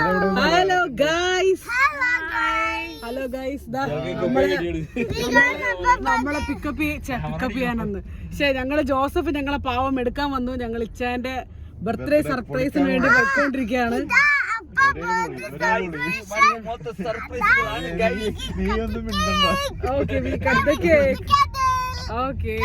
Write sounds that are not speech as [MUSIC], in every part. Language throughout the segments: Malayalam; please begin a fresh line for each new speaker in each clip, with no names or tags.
ഹലോ ഗൈസ് ഹലോ ഗൈസ് നമ്മളെ പിക്കപ്പ് പിക്കപ്പ് ചെയ്യാനെന്ന്. പക്ഷേ ഞങ്ങൾ ജോസഫ് ഞങ്ങളെ പാവം എടുക്കാൻ വന്നു. ഞങ്ങൾ ഇച്ചാന്റെ ബർത്ത്ഡേ സർപ്രൈസിന് വേണ്ടി വെക്കൊണ്ടിരിക്കുകയാണ് okay we cut the cake okay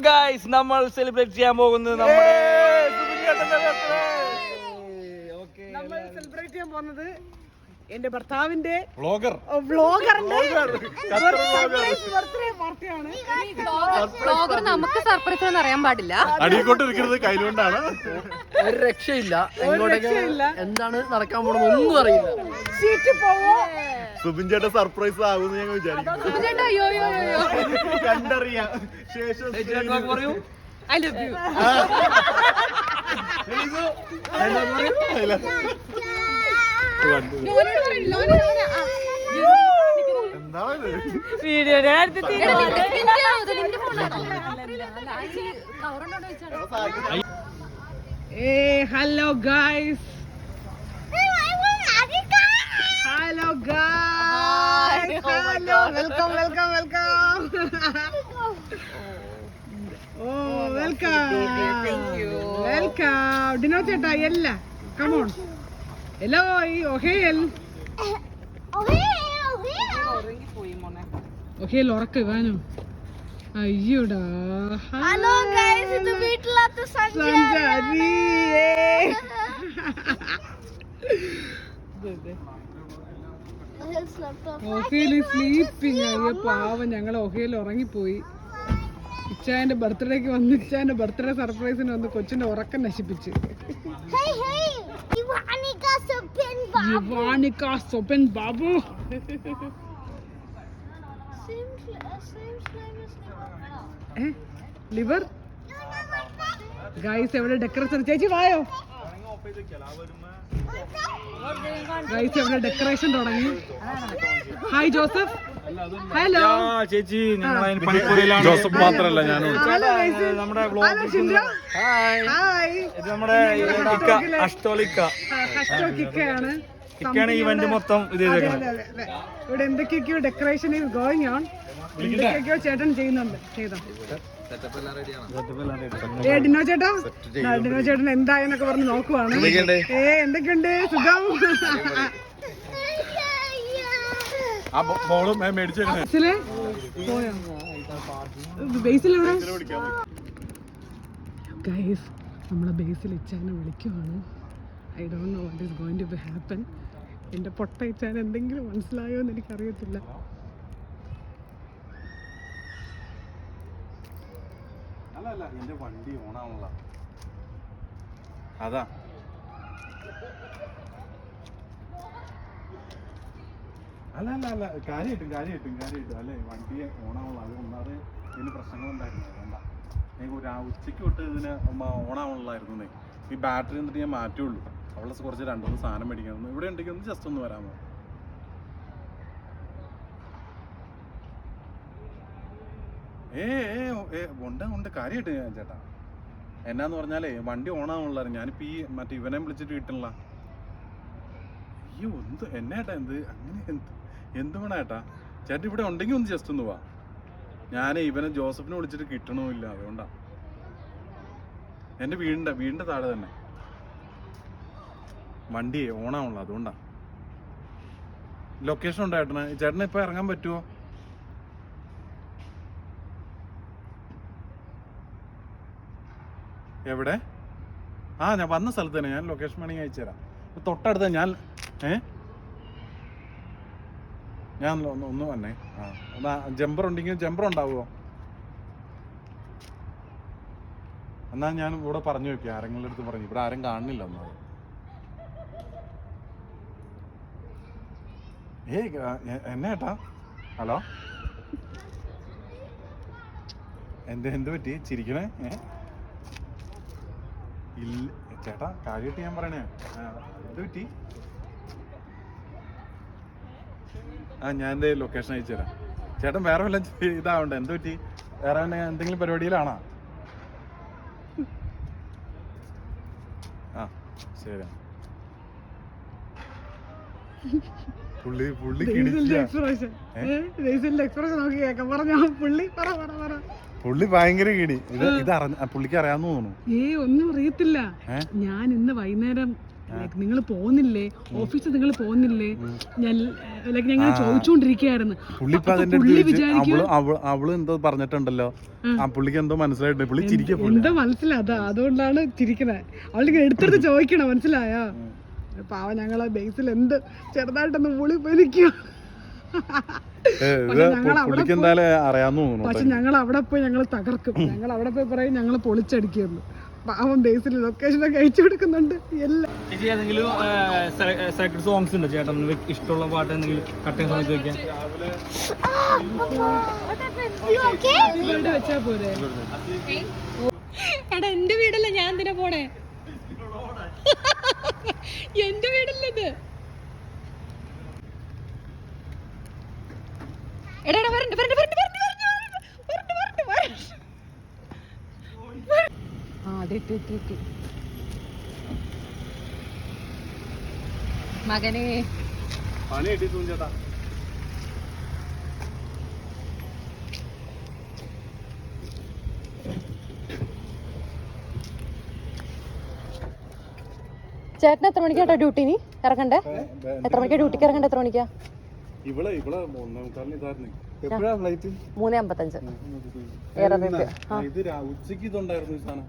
guys നമ്മൾ സെലിബ്രേറ്റ് ചെയ്യാൻ പോകുന്നത് നമ്മുടെ
നമ്മൾ സെലിബ്രേറ്റ് ചെയ്യാൻ പോകുന്നത് എന്റെ ഭർത്താവിന്റെ
വ്ളോഗർ.
വ്ളോഗറിന്റെ ബർത്ത്ഡേ പാർട്ടിയാണ്
ബ്ലോഗർ നമുക്ക് സർപ്രൈസ് എന്ന് അറിയാൻ പാടില്ല.
അടികൊണ്ടിരിക്കുന്നത് കയ്യിലുകൊണ്ടാണ്
ഒരു രക്ഷയില്ല. എന്താണ് നടക്കാൻ പോണെന്ന് ഒന്നും അറിയില്ല.
സീറ്റ് പോവോ?
സുബിൻ ചേട്ടൻ സർപ്രൈസ് ആകുമെന്ന് ഞങ്ങൾ വിചാരിക്കും
ചേട്ടാ അയ്യോ അയ്യോ അയ്യോ
കണ്ടറിയാം. ശേഷം
ഐ ലവ് യു.
എന്താണ്
വീഡിയോ ഏ hello guys hello guys. Hello welcome welcome welcome oh welcome welcome Dino ചേട്ടാ എല്ലാ. കമോൺ ഹലോ ഈ ഒഹേൽ ഒഹേൽ ഉറക്ക് വേനു അയ്യോടാ.
ഹലോ ഗൈസ് ഇത് വീട്ടിലത്തെ
സഞ്ചാരി ഒഹേൽ സ്ലീപ്പിംഗ് ആയ പാവം. ഞങ്ങൾ ഒഹേൽ ഉറങ്ങിപ്പോയി. ഇച്ചായന്റെ ബർത്ത്ഡേക്ക് വന്ന് ഇച്ചായന്റെ ബർത്ത്ഡേ സർപ്രൈസിന് വന്ന് കൊച്ചിന്റെ ഉറക്കം നശിപ്പിച്ച്.
സപ്പൻ
same, സൊപ്പൻ Babu
slime as liver.
Eh? Liver? Guys എവിടെ ഡെക്കറേഷൻ ചേച്ചി വായോ ഗൈസ് എവിടെ ഡെക്കറേഷൻ തുടങ്ങി ഹായ് ജോസഫ് ഹലോ
ആ, ചേച്ചി
ജോസഫ് മാത്രല്ല ഞാനും.
നമ്മുടെ നമ്മുടെ അഷ്ടോളിക്ക
കിക്കയാണ്.
ഇവന്റ് മൊത്തം ഇത്.
ഇവിടെ എന്തൊക്കെയൊക്കെയോ ഡെക്കറേഷൻ ഈസ് ഗോയിങ് ഓൺ എന്തൊക്കെയൊക്കെയോ ചേട്ടൻ ചെയ്യുന്നുണ്ട്. ചെയ്തോ. ഏ ഡിനോ ചേട്ടാ? ആ, ഡിനോ ചേട്ടൻ എന്തായെന്നൊക്കെ പറഞ്ഞ് നോക്കുവാണ്. ഏ എന്തൊക്കെയുണ്ട്? സുഖം?
ആ ബോളും
ഗൈസ് നമ്മളെ ബേസിൽ ഇച്ചാനെ വിളിക്കുവാണ്. I don't know what is going to be happen എന്റെ പൊട്ട ഇച്ചാൻ എന്തെങ്കിലും മനസ്സിലായോ എന്ന് എനിക്കറിയത്തില്ല.
അല്ല അല്ല എന്റെ വണ്ടി ഓണാണല്ല അതാ. അല്ല അല്ല അല്ല. കാര്യം കിട്ടും കാര്യം കിട്ടും കാര്യം കിട്ടും അല്ലേ? വണ്ടി ഓണാവുള്ള. അത് ഒന്നാമത് ഇതിന് പ്രശ്നങ്ങളുണ്ടായിരുന്നു. എനിക്ക് ഒരു ഉച്ചയ്ക്ക് തൊട്ട് ഇതിന് ഓണാവുള്ളായിരുന്നു ഈ ബാറ്ററി എന്നിട്ട് ഞാൻ മാറ്റുള്ളൂ. അവളെ കുറച്ച് രണ്ടു മൂന്ന് സാധനം മേടിക്കണം. ഇവിടെ ഉണ്ടെങ്കിൽ ഒന്ന് ജസ്റ്റ് ഒന്ന് വരാമോ? ഏ ഏ ഉണ്ട് ഉണ്ട്. കാര്യമായിട്ട് ഞാൻ ചേട്ടാ. എന്നാന്ന് പറഞ്ഞാലേ വണ്ടി ഓണാവുള്ളായിരുന്നു ഞാനിപ്പോ ഈ മറ്റേ ഇവനെ വിളിച്ചിട്ട് കിട്ടണില്ല. അയ്യോ എന്ത്? എന്നേട്ടാ എന്ത്? അങ്ങനെ എന്ത്? എന്ത് വേണം ഏട്ടാ? ചേട്ടൻ ഇവിടെ ഉണ്ടെങ്കിൽ ഒന്ന് ജസ്റ്റ് ഒന്ന് വാ. ഞാൻ ഇവനെ ജോസഫിനെ വിളിച്ചിട്ട് കിട്ടണമില്ല അതുകൊണ്ടാ. എന്റെ വീടിന്റെ വീടിന്റെ താഴെ തന്നെ. വണ്ടി ഓണാവുള്ളൂ അതുകൊണ്ടാ. ലൊക്കേഷൻ ഉണ്ടോ ചേട്ടന് ചേട്ടന് ഇപ്പൊ ഇറങ്ങാൻ പറ്റുമോ എവിടെ? ആ ഞാൻ വന്ന സ്ഥലത്ത് തന്നെ. ഞാൻ ലൊക്കേഷൻ വേണമെങ്കിൽ അയച്ചു തരാം തൊട്ടടുത്ത ഞാൻ ഏ? ഞാൻ ഒന്ന് ഒന്ന് വന്നേ. ആ എന്നാ ജമ്പർ ഉണ്ടെങ്കിൽ ജമ്പർ ഉണ്ടാവുമോ എന്നാ ഞാൻ ഇവിടെ പറഞ്ഞു വെക്കുക ആരെങ്കിലും അടുത്ത് പറഞ്ഞു. ഇവിടെ ആരും കാണുന്നില്ല ഒന്നും ഏയ് എന്നെ ഏട്ടാ? ഹലോ? എന്ത് എന്ത് പറ്റി? ചിരിക്കണേ? ഇല്ല ചേട്ടാ കാര്യമായിട്ട് ഞാൻ പറയണേ. എന്ത് പറ്റി? ആ ഞാൻ എന്റെ ലൊക്കേഷൻ അയച്ചു തരാം. ചേട്ടൻ വേറെ വല്ല ഇതാവണ്ട? എന്ത് പറ്റി? വേറെ വല്ല എന്തെങ്കിലും പരിപാടിയിലാണോ? ആ ശരി പുള്ളി പുള്ളി
പുള്ളി
ഭയങ്കര കിടി. ഇത് ഇത് അറിഞ്ഞ പുള്ളിക്ക് അറിയാന്ന് തോന്നുന്നു.
ഏ ഒന്നും അറിയത്തില്ല. ഞാൻ ഇന്ന് വൈകുന്നേരം നിങ്ങൾ പോകുന്നില്ലേ? ഓഫീസിൽ നിങ്ങൾ പോകുന്നില്ലേ? ഞാൻ ലൈക്ക് ഞങ്ങൾ ചോദിച്ചുകൊണ്ടിരിക്കുകയായിരുന്നു
പുള്ളി അവൾ എന്തോ പറഞ്ഞിട്ടുണ്ടല്ലോ. ആ. പുള്ളിക്ക് എന്തോ മനസ്സിലായിട്ട് പുള്ളി ചിരിക്കും
എന്താ മനസ്സിലാതാ അതുകൊണ്ടാണ് ചിരിക്കണേ. അവൾക്ക് എടുത്തെടുത്ത് ചോദിക്കണം മനസ്സിലായോ? പാവ ഞങ്ങളെ ബേസിൽ എന്ത് ചെറുതായിട്ടൊന്ന് പുളി
തോന്നുന്നു
പക്ഷെ ഞങ്ങൾ അവിടെ പോയി ഞങ്ങൾ തകർക്കും. [LAUGHS] ഞങ്ങൾ അവിടെ പോയി പറയും ഞങ്ങൾ പൊളിച്ചടിക്കുന്നു പാവം ബേസിൽ ലൊക്കേഷൻ ഒക്കെ അയച്ചു കൊടുക്കുന്നുണ്ട്. എല്ലാം.
ചേച്ചി ഏതെങ്കിലും സെലക്ടഡ് സോങ്സ് ഉണ്ടോ? ചേട്ടൻ ഇഷ്ടമുള്ള പാട്ട് എന്തെങ്കിലും കട്ടിങ് സമയത്ത് വെക്കാൻ
എടാ എന്റെ വീടല്ല? ഞാൻ എന്തിനാ പോണേ? കിട്ടി. മകന്.
പണി കിട്ടി തൂഞ്ചേട്ടാ
ചേട്ടൻ എത്ര മണിക്കാട്ടോ ഡ്യൂട്ടിന് ഇറങ്ങണ്ടേ? എത്ര മണിക്കാ ഡ്യൂട്ടിക്ക് ഇറങ്ങണ്ടേ എത്ര മണിക്കാ?
ഇവിടെ ഇവിടെ
മൂന്നേ അമ്പത്തഞ്ച്.
ഇത് ഉച്ചയ്ക്ക് ഇതുണ്ടായിരുന്നു സാധനം.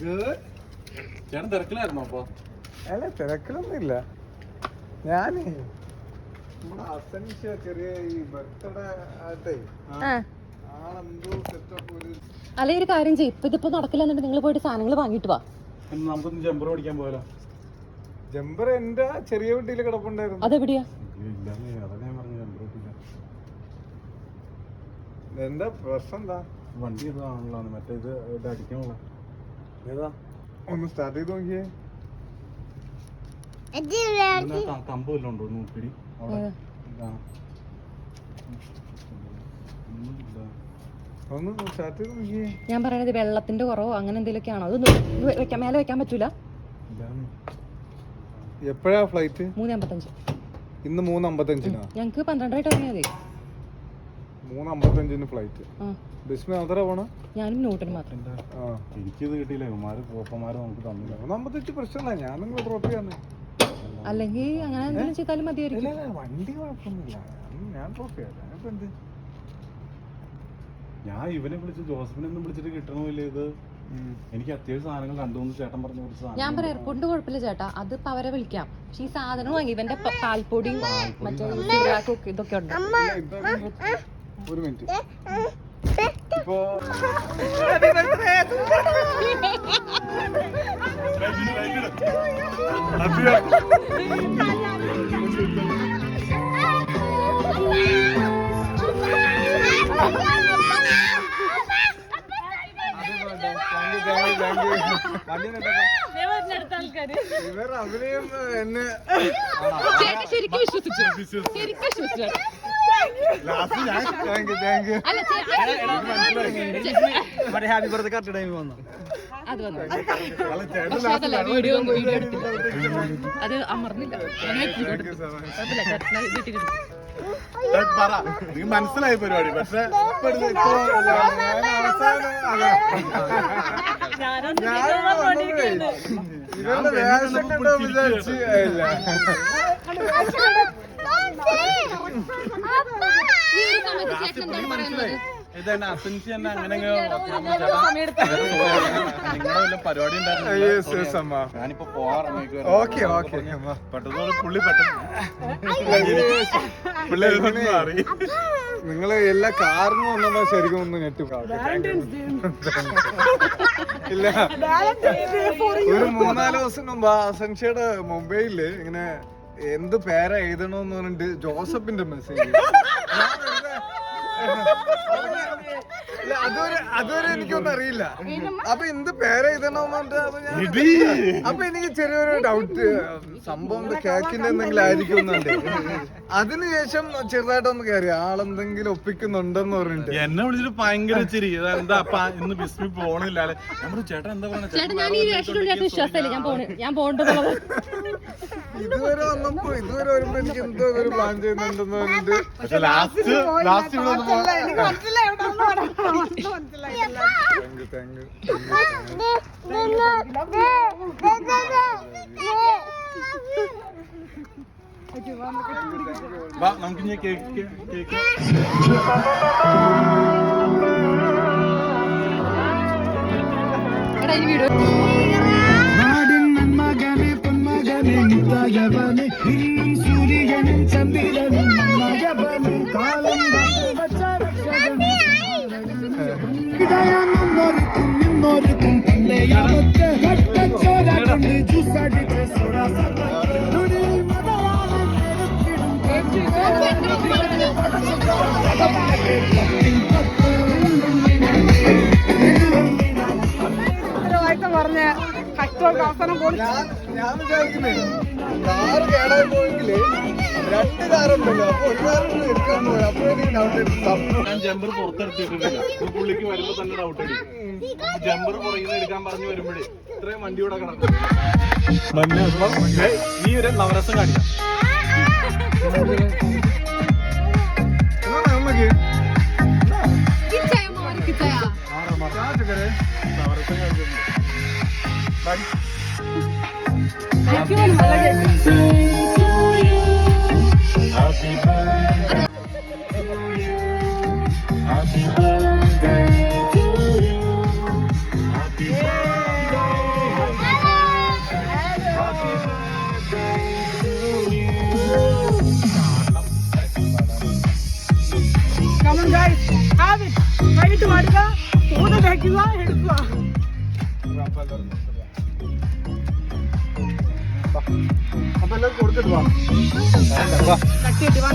ഒരു. ചേട്ടൻ തിരക്കിലായിരുന്നു അപ്പൊ?
അല്ല തിരക്കിലൊന്നുമില്ല. ഞാനേ. നമ്മുടെ അസൻഷ ചെറിയ ഈ ബർത്ത്ഡേ ആയിട്ടേ ആളെന്തോ സെറ്റപ്പ് ഒരു
അല്ലെ ഒരു കാര്യം ചെയ്യും. ഇപ്പൊ ഇതിപ്പോ നടക്കില്ല എന്നിട്ട് നിങ്ങൾ പോയിട്ട് സാധനങ്ങൾ വാങ്ങിട്ട് വാ.
നമുക്കൊന്ന് ജമ്പർ പഠിക്കാൻ പോയാലോ?
ജമ്പർ എന്റെ ചെറിയ വീട്ടിൽ കിടപ്പുണ്ടായിരുന്നു.
അതെവിടെയാ?
എന്താ പ്രശ്നം എന്താ?
വണ്ടി ഇതാണല്ലോ മറ്റേ ഇത് ഇത് അടിക്കാനുള്ള
ഏതാ? ഒന്ന് സ്റ്റാർട്ട് ചെയ്ത് നോക്കിയേ.
കമ്പ് വല്ലതും ഉണ്ടോ നോക്കിടി.
ഞാൻ പറയണത് വെള്ളത്തിന്റെ കുറവോ അങ്ങനെ എന്തെങ്കിലുമൊക്കെ ആണോ അത് വെക്കാൻ മേലെ വെക്കാൻ പറ്റൂല.
എപ്പോഴാ ഫ്ലൈറ്റ്
മൂന്ന് അമ്പത്തഞ്ച്.
ഇന്ന് മൂന്ന് അമ്പത്തഞ്ചിനാ?
ഞങ്ങക്ക് പന്ത്രണ്ടായിട്ട് ഇറങ്ങിയാൽ മതി.
മൂന്ന് അമ്പത്തഞ്ചിന് ഫ്ലൈറ്റ് പോണ?
ഞാനും നോട്ടിന് മാത്രം.
ആ.
എനിക്കിത് കിട്ടിയില്ല. ഇവന്മാര് പോപ്പന്മാര് നമുക്ക് തന്നില്ല.
മൂന്ന് അമ്പത്തഞ്ച് പ്രശ്നമില്ല ഞാൻ നിങ്ങൾ ഡ്രോപ്പ് ചെയ്യാന്ന്.
അല്ലെങ്കിൽ അങ്ങനെ എന്തെങ്കിലും ചെയ്താലും
ഇല്ല
മതിയായിരിക്കും
വണ്ടി കുഴപ്പമൊന്നുമില്ല ഞാൻ- ഞാൻ ഡ്രോപ്പ് ചെയ്യാം. ഞാനിപ്പോ എന്ത്?
ഞാൻ ഇവനെ വിളിച്ച് ജോസഫിനെ ഒന്നും വിളിച്ചിട്ട് കിട്ടണമില്ല ഇത്? എനിക്ക് അത്യാവശ്യം സാധനങ്ങൾ രണ്ടു മൂന്ന് ചേട്ടൻ പറഞ്ഞ കുറച്ച്
ഞാൻ
സാധനം
പറയാം എയർപോർട്ടിന്റെ കുഴപ്പമില്ല ചേട്ടാ. അത് ഇപ്പൊ അവരെ വിളിക്കാം. പക്ഷെ ഈ സാധനം വാങ്ങി ഇവന്റെ പാൽപ്പൊടിയും മറ്റേ ഇതൊക്കെ ഉണ്ട്.
ഒരു മിനിറ്റ്. ഇപ്പോ ഇവർ അഭിനയം എന്നെ
ശരിക്കും വിശ്വസിച്ചു ശരിക്കും വിശ്വസിച്ചു
താങ്ക് യു താങ്ക് യു
അല്ല ചേ-
മറ്റേ ഹാപ്പി ബർത്ത്ഡേ കറക്റ്റ് ടൈമിൽ വന്നു
അത് വന്നു പക്ഷെ അതല്ല വീഡിയോ വീഡിയോ എടുത്തില്ല അത് അമർന്നില്ല. കുഴപ്പമില്ല ചേട്ടനെ വീട്ടിലിരുന്നു
പറ മനസ്സിലായി പരിപാടി പക്ഷെ ഇപ്പൊ എടുത്ത് ഇപ്പൊ
ഞാൻ അവസാനം അതാ. ഇവരുടെ വേഷം കണ്ടോ വിചാരിച്ച് ഇല്ല
ഇതന്നെ അസൻസി തന്നെ അങ്ങനെ പരിപാടി ഞാനിപ്പോ
ഓക്കെ ഓക്കെ
പെട്ടെന്ന് പുള്ളി പെട്ടെന്ന് പിള്ളേർ മാറി.
നിങ്ങൾ എല്ലാ കാറിനും ഒന്നും ശരിക്കും ഒന്ന് ഞെട്ടി ഇല്ല. ഒരു മൂന്നാൽ ദിവസം മുമ്പ് അസൻഷയുടെ മൊബൈലിൽ ഇങ്ങനെ എന്ത് പേരാ എഴുതണോന്ന് പറഞ്ഞിട്ട് ജോസഫിന്റെ മെസ്സേജ് അതുവരെ അതൊരു എനിക്കൊന്നും അറിയില്ല. അപ്പൊ എന്ത് പേര് എഴുതണമെന്ന് പറഞ്ഞിട്ട് അപ്പൊ എനിക്ക് ചെറിയൊരു ഡൗട്ട് സംഭവം കേക്കിന്റെ എന്തെങ്കിലും ആയിരിക്കും എന്നുണ്ട് അതിനുശേഷം ചെറുതായിട്ടൊന്ന് കയറി ആളെന്തെങ്കിലും ഒപ്പിക്കുന്നുണ്ടെന്ന് പറഞ്ഞിട്ട്.
എന്നെ വിളിച്ചിട്ട് ഭയങ്കര ചിരി. എന്താ ഇന്ന് ബിസ്മി പോണില്ല നമ്മുടെ ചേട്ടൻ എന്താ
ചേട്ടാ ഞാൻ ഈ വേഷത്തിലുള്ള വിശ്വാസമില്ല. ഞാൻ പോണേ. ഞാൻ പോകേണ്ടതുള്ളത്.
ഇതുവരെ വന്നപ്പോ ഇതുവരെ വരുമ്പോ എനിക്ക് എന്തോ ഒരു പ്ലാൻ ചെയ്യുന്നുണ്ടെന്ന് പറഞ്ഞിട്ട്
പക്ഷെ ലാസ്റ്റ് ലാസ്റ്റ് ഇവിടെ വന്നപ്പോ
എനിക്ക് മനസ്സിലായി എവിടെയാണെന്ന് പറയാം. മനസ്സിലായി
താങ്ക് യു താങ്ക് യു
പറഞ്ഞ കഷ്ടമൊക്കെ അവസാനം പോയി.
ഞാൻ വിചാരിക്കുന്നേ കാറ് കേടായി പോയെങ്കിൽ രണ്ട് കാറുണ്ടല്ലോ അപ്പൊ ഒരു കാറ് എടുക്കാൻ പോയി. അപ്പൊ എനിക്ക് ഡൗട്ട്
ഞാൻ ജമ്പർ പുറത്തെടുത്തിട്ടില്ല. പുള്ളിക്ക് വരുമ്പോ തന്നെ ഡൗട്ട് അടിക്കും ജമ്പർ പുറകിൽ എടുക്കാൻ പറഞ്ഞു വരുമ്പോഴേ ഇത്രയും വണ്ടി ഇവിടെ കിടക്കും. നീ ഒരു നവരസം കാണിക്കാം. [LAUGHS]
करे
Come on
guys, have it. Have it to Monica. മാറ്റുക ഊത കഴിക്കുക എടുക്കുക
അപ്പൊ എല്ലാവരും കൊടുത്തിട്ട് വാ
കട്ടി വാ